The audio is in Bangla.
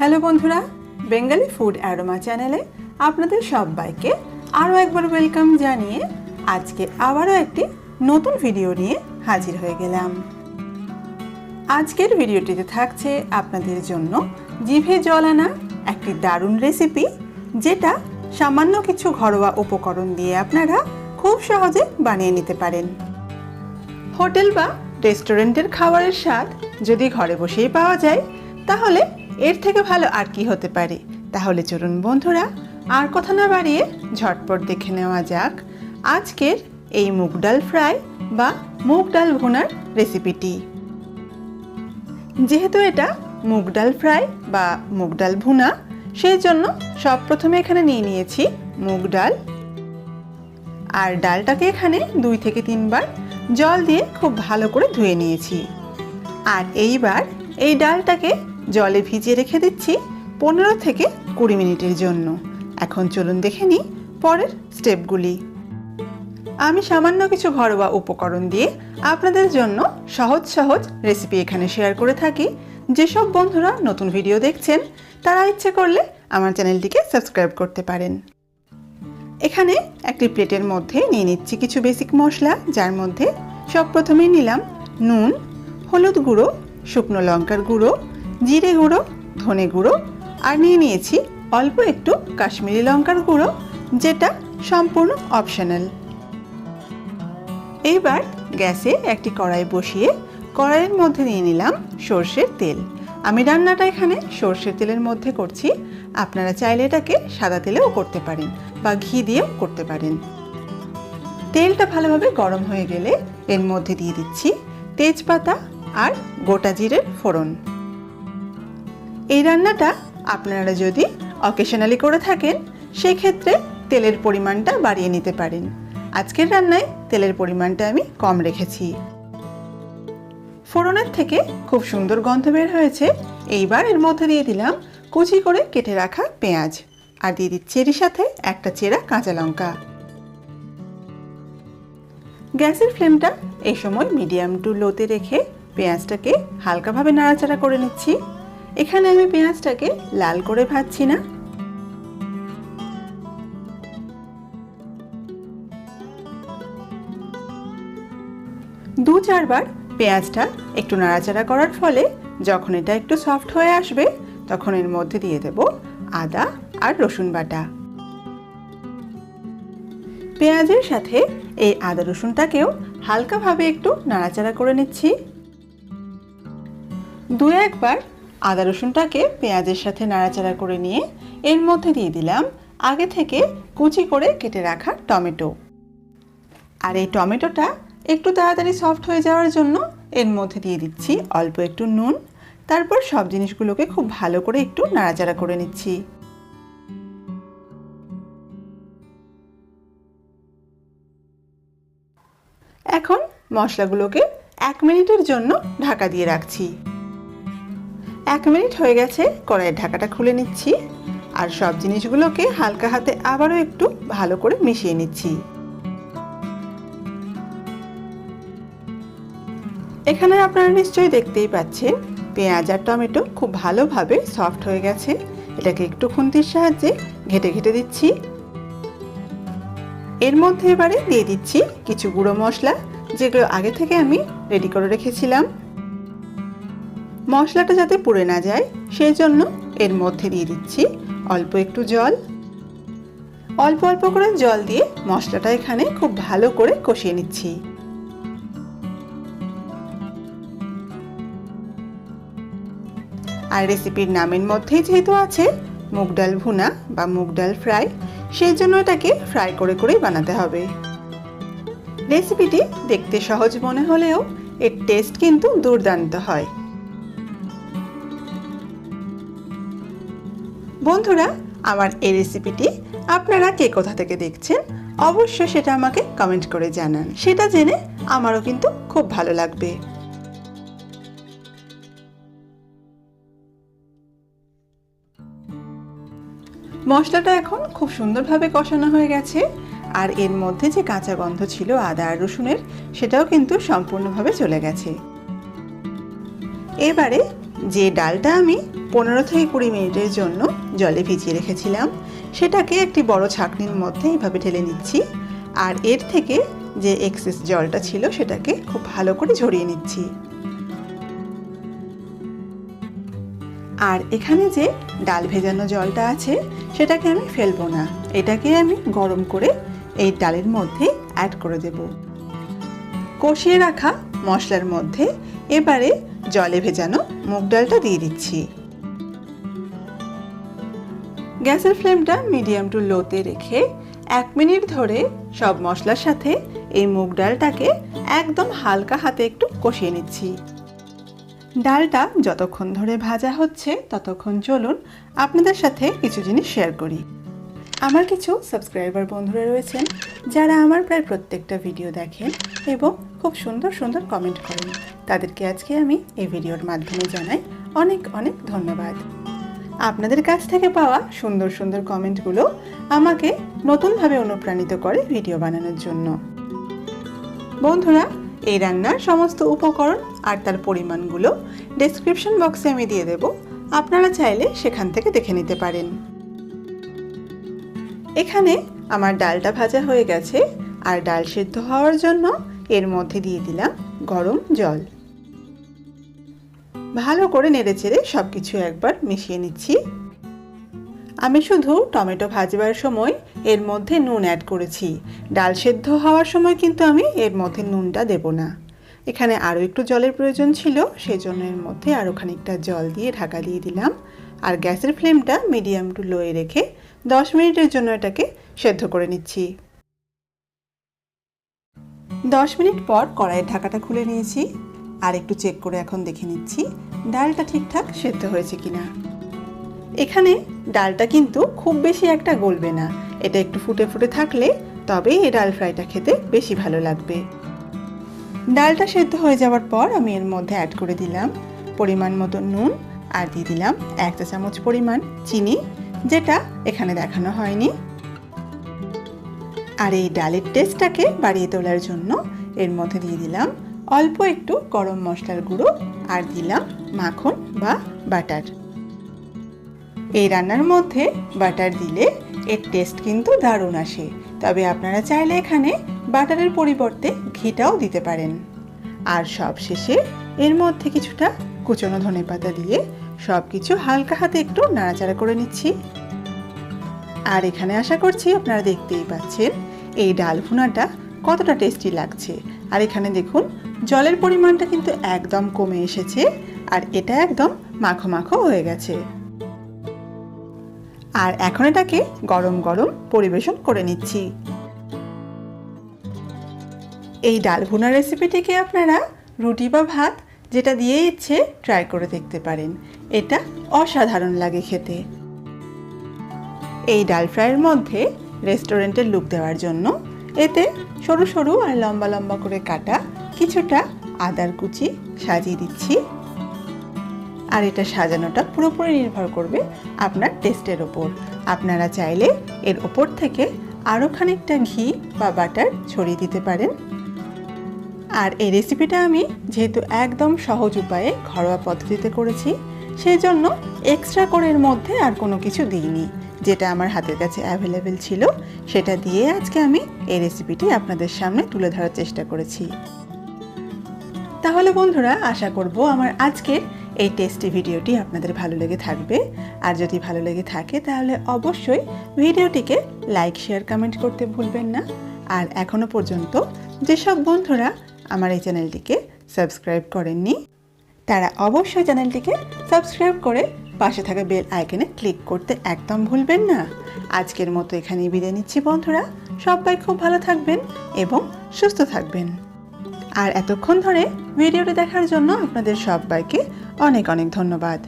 হ্যালো বন্ধুরা, বেঙ্গলি ফুড অ্যারোমা চ্যানেলে আপনাদের সবাইকে আরও একবার ওয়েলকাম জানিয়ে আজকে আবারও একটি নতুন ভিডিও নিয়ে হাজির হয়ে গেলাম। আজকের ভিডিওটিতে থাকছে আপনাদের জন্য জিভে জল আনা একটি দারুণ রেসিপি, যেটা সামান্য কিছু ঘরোয়া উপকরণ দিয়ে আপনারা খুব সহজে বানিয়ে নিতে পারেন। হোটেল বা রেস্টুরেন্টের খাবারের স্বাদ যদি ঘরে বসেই পাওয়া যায়, তাহলে এর থেকে ভালো আর কি হতে পারে? তাহলে চলুন বন্ধুরা, আর কথা না বাড়িয়ে ঝটপট দেখে নেওয়া যাক আজকের এই মুগ ডাল ফ্রাই বা মুগ ডাল ভুনার রেসিপিটি। যেহেতু এটা মুগ ডাল ফ্রাই বা মুগ ডাল ভুনা, সেই জন্য সব প্রথমে এখানে নিয়ে নিয়েছি মুগ ডাল। আর ডালটাকে এখানে দুই থেকে তিনবার জল দিয়ে খুব ভালো করে ধুয়ে নিয়েছি। আর এইবার এই ডালটাকে জলে ভিজিয়ে রেখে দিচ্ছি পনেরো থেকে কুড়ি মিনিটের জন্য। এখন চলুন দেখে নিই পরের স্টেপগুলি। আমি সামান্য কিছু ঘরোয়া উপকরণ দিয়ে আপনাদের জন্য সহজ সহজ রেসিপি এখানে শেয়ার করে থাকি। যেসব বন্ধুরা নতুন ভিডিও দেখছেন, তারা ইচ্ছে করলে আমার চ্যানেলটিকে সাবস্ক্রাইব করতে পারেন। এখানে একটি প্লেটের মধ্যে নিয়ে নিচ্ছি কিছু বেসিক মশলা, যার মধ্যে সব প্রথমেই নিলাম নুন, হলুদ গুঁড়ো, শুকনো লঙ্কার গুঁড়ো জিরে গুঁড়ো, ধনে গুঁড়ো, আর নিয়ে নিয়েছি অল্প একটু কাশ্মীরি লঙ্কার গুঁড়ো, যেটা সম্পূর্ণ অপশনাল এইবার গ্যাসে একটি কড়াই বসিয়ে কড়াইয়ের মধ্যে নিয়ে নিলাম সর্ষের তেল। আমি রান্নাটা এখানে সর্ষের তেলের মধ্যে করছি। আপনারা চাইলে এটাকে সাদা তেলেও করতে পারেন বা ঘি দিয়েও করতে পারেন। তেলটা ভালোভাবে গরম হয়ে গেলে এর মধ্যে দিয়ে দিচ্ছি তেজপাতা আর গোটা জিরের ফোড়ন। এই রান্নাটা আপনারা যদি অকেশনালি করে থাকেন, সেক্ষেত্রে তেলের পরিমাণটা বাড়িয়ে নিতে পারেন। আজকের রান্নায় তেলের পরিমাণটা আমি কম রেখেছি। ফোড়নের থেকে খুব সুন্দর গন্ধ বের হয়েছে। এইবার এর মধ্যে দিয়ে দিলাম কুচি করে কেটে রাখা পেঁয়াজ। আর দিয়ে দিচ্ছি এর সাথে একটা চেরা কাঁচা লঙ্কা। গ্যাসের ফ্লেমটা এই সময় মিডিয়াম টু লোতে রেখে পেঁয়াজটাকে হালকাভাবে নাড়াচাড়া করে নিচ্ছি। এখানে আমি পেঁয়াজটাকে লাল করে ভাজছি না। দু চারবার পেঁয়াজটা একটু নাড়াচাড়া করার ফলে যখন এটা একটু সফট হয়ে আসবে, তখন এর মধ্যে দিয়ে দেব আদা আর রসুন বাটা। পেঁয়াজের সাথে এই আদা রসুনটাকেও হালকাভাবে একটু নাড়াচাড়া করে নিচ্ছি। দু একবার আদা রসুনটাকে পেঁয়াজের সাথে নাড়াচাড়া করে নিয়ে এর মধ্যে দিয়ে দিলাম আগে থেকে কুচি করে কেটে রাখা টমেটো। আর এই টমেটোটা একটু তাড়াতাড়ি সফট হয়ে যাওয়ার জন্য এর মধ্যে দিয়ে দিচ্ছি অল্প একটু নুন। তারপর সব জিনিসগুলোকে খুব ভালো করে একটু নাড়াচাড়া করে নিচ্ছি। এখন মশলাগুলোকে এক মিনিটের জন্য ঢাকা দিয়ে রাখছি। এক মিনিট হয়ে গেছে, কড়াইয়ের ঢাকাটা খুলে নিচ্ছি। আর সব জিনিসগুলোকে হালকা হাতে আবারও একটু ভালো করে মিশিয়ে নিচ্ছি। এখানে আপনারা নিশ্চয়ই দেখতেই পাচ্ছেন, পেঁয়াজ আর টমেটো খুব ভালোভাবে সফট হয়ে গেছে। এটাকে একটু খুন্তির সাহায্যে ঘেটে ঘেটে দিচ্ছি। এর মধ্যে এবারে দিয়ে দিচ্ছি কিছু গুঁড়ো মশলা, যেগুলো আগে থেকে আমি রেডি করে রেখেছিলাম। মশলাটা যাতে পুড়ে না যায়, সেই জন্য এর মধ্যে দিয়ে দিচ্ছি অল্প একটু জল। অল্প অল্প করে জল দিয়ে মশলাটা এখানে খুব ভালো করে কষিয়ে নিচ্ছি। আর রেসিপির নামের মধ্যেই যেহেতু আছে মুগ ডাল ভুনা বা মুগ ডাল ফ্রাই, সেই জন্য এটাকে ফ্রাই করে করেই বানাতে হবে। রেসিপিটি দেখতে সহজ মনে হলেও এর টেস্ট কিন্তু দুর্দান্ত হয়। বন্ধুরা, আমার এই রেসিপিটি আপনারা কে কোথা থেকে দেখছেন, অবশ্যই সেটা আমাকে কমেন্ট করে জানান। সেটা জেনে আমারও কিন্তু খুব ভালো লাগবে। মশলাটা এখন খুব সুন্দরভাবে কষানো হয়ে গেছে, আর এর মধ্যে যে কাঁচা গন্ধ ছিল আদা আর রসুনের, সেটাও কিন্তু সম্পূর্ণভাবে চলে গেছে। এবারে যে ডালটা আমি পনেরো থেকে কুড়ি মিনিটের জন্য জলে ভিজিয়ে রেখেছিলাম। সেটাকে একটি বড় ছাঁকনির মধ্যে এইভাবে ঢেলে নিচ্ছি। আর এর থেকে যে এক্সেস জলটা ছিল সেটাকে খুব ভালো করে ঝরিয়ে নিচ্ছি। আর এখানে যে ডাল ভেজানো জলটা আছে, সেটাকে আমি ফেলব না। এটাকে আমি গরম করে এই ডালের মধ্যে অ্যাড করে দেব। কষিয়ে রাখা মশলার মধ্যে এবারে জলে ভেজানো মুগ ডালটা দিয়ে দিচ্ছি। গ্যাসের ফ্লেমটা মিডিয়াম টু লোতে রেখে এক মিনিট ধরে সব মশলার সাথে এই মুগ ডালটাকে একদম হালকা হাতে একটু কষিয়ে নিচ্ছি। ডালটা যতক্ষণ ধরে ভাজা হচ্ছে ততক্ষণ চলুন আপনাদের সাথে কিছু জিনিস শেয়ার করি। আমার কিছু সাবস্ক্রাইবার বন্ধুরা রয়েছেন, যারা আমার প্রায় প্রত্যেকটা ভিডিও দেখেন এবং খুব সুন্দর সুন্দর কমেন্ট করেন। তাদেরকে আজকে আমি এই ভিডিওর মাধ্যমে জানাই অনেক অনেক ধন্যবাদ। আপনাদের কাছ থেকে পাওয়া সুন্দর সুন্দর কমেন্টগুলো আমাকে নতুনভাবে অনুপ্রাণিত করে ভিডিও বানানোর জন্য। বন্ধুরা, এই রান্নার সমস্ত উপকরণ আর তার পরিমাণগুলো ডেসক্রিপশন বক্সে আমি দিয়ে দেব। আপনারা চাইলে সেখান থেকে দেখে নিতে পারেন। এখানে আমার ডালটা ভাজা হয়ে গেছে। আর ডাল সিদ্ধ হওয়ার জন্য এর মধ্যে দিয়ে দিলাম গরম জল। ভালো করে নেড়ে নেড়েচেড়ে সব কিছু একবার মিশিয়ে নিচ্ছি। আমি শুধু টমেটো ভাজবার সময় এর মধ্যে নুন অ্যাড করেছি। ডাল সেদ্ধ হওয়ার সময় কিন্তু আমি এর মধ্যে নুনটা দেব না। এখানে আরও একটু জলের প্রয়োজন ছিল সেই জন্য এর মধ্যে আরও খানিকটা জল দিয়ে ঢাকা দিয়ে দিলাম। আর গ্যাসের ফ্লেমটা মিডিয়াম টু লোয়ে রেখে দশ মিনিটের জন্য এটাকে সেদ্ধ করে নিচ্ছি। দশ মিনিট পর কড়াইয়ের ঢাকাটা খুলে নিয়েছি। আর একটু চেক করে এখন দেখে নিচ্ছি, ডালটা ঠিকঠাক সেদ্ধ হয়েছে কিনা। এখানে ডালটা কিন্তু খুব বেশি একটা গলবে না, এটা একটু ফুটে ফুটে থাকলে তবেই এই ডাল ফ্রাইটা খেতে বেশি ভালো লাগবে। ডালটা সেদ্ধ হয়ে যাওয়ার পর আমি এর মধ্যে অ্যাড করে দিলাম পরিমাণ মতো নুন আর দিয়ে দিলাম এক চা চামচ পরিমাণ চিনি, যেটা এখানে দেখানো হয়নি। আর এই ডালের টেস্টটাকে বাড়িয়ে তোলার জন্য এর মধ্যে দিয়ে দিলাম অল্প একটু গরম মশলার গুঁড়ো আর দিলাম মাখন বা বাটার। এই রান্নার মধ্যে বাটার দিলে এর টেস্ট কিন্তু দারুণ আসে। তবে আপনারা চাইলে এখানে বাটারের পরিবর্তে ঘিটাও দিতে পারেন। আর সব শেষে এর মধ্যে কিছুটা কুচনো ধনে পাতা দিয়ে সব কিছু হালকা হাতে একটু নাড়াচাড়া করে নিচ্ছি। আর এখানে আশা করছি আপনারা দেখতেই পাচ্ছেন, এই ডাল ভুনাটা কতটা টেস্টি লাগছে। আর এখানে দেখুন জলের পরিমাণটা কিন্তু একদম কমে এসেছে আর এটা একদম মাখো মাখো হয়ে গেছে। আর এখন এটাকে গরম গরম পরিবেশন করে নিচ্ছি। এই ডাল ভুনা রেসিপিটিকে আপনারা রুটি বা ভাত যেটা দিয়ে ইচ্ছে ট্রাই করে দেখতে পারেন। এটা অসাধারণ লাগে খেতে। এই ডাল ফ্রাইয়ের মধ্যে রেস্টুরেন্টের লুক দেওয়ার জন্য এতে সরু সরু আর লম্বা লম্বা করে কাটা কিছুটা আদার কুচি সাজিয়ে দিচ্ছি। আর এটা সাজানোটা পুরোপুরি নির্ভর করবে আপনার টেস্টের ওপর। আপনারা চাইলে এর ওপর থেকে আরও খানিকটা ঘি বা বাটার ছড়িয়ে দিতে পারেন। আর এই রেসিপিটা আমি যেহেতু একদম সহজ উপায়ে ঘরোয়া পদ্ধতিতে করেছি সেই জন্য এক্সট্রা করে মধ্যে আর কোনো কিছু দিইনি। যেটা আমার হাতের কাছে অ্যাভেলেবেল ছিল, সেটা দিয়ে আজকে আমি এই রেসিপিটি আপনাদের সামনে তুলে ধরার চেষ্টা করেছি। তাহলে বন্ধুরা, আশা করব আমার আজকের এই টেস্টি ভিডিওটি আপনাদের ভালো লেগে থাকবে। আর যদি ভালো লেগে থাকে, তাহলে অবশ্যই ভিডিওটিকে লাইক শেয়ার কমেন্ট করতে ভুলবেন না। আর এখনও পর্যন্ত যেসব বন্ধুরা আমার এই চ্যানেলটিকে সাবস্ক্রাইব করেননি, তারা অবশ্যই চ্যানেলটিকে সাবস্ক্রাইব করে পাশে থাকা বেল আইকনে ক্লিক করতে একদম ভুলবেন না। আজকের মতো এখানেই বিদায় নিচ্ছি বন্ধুরা। সবাই খুব ভালো থাকবেন এবং সুস্থ থাকবেন। আর এতক্ষণ ধরে ভিডিওটি দেখার জন্য আপনাদের সবাইকে অনেক অনেক ধন্যবাদ।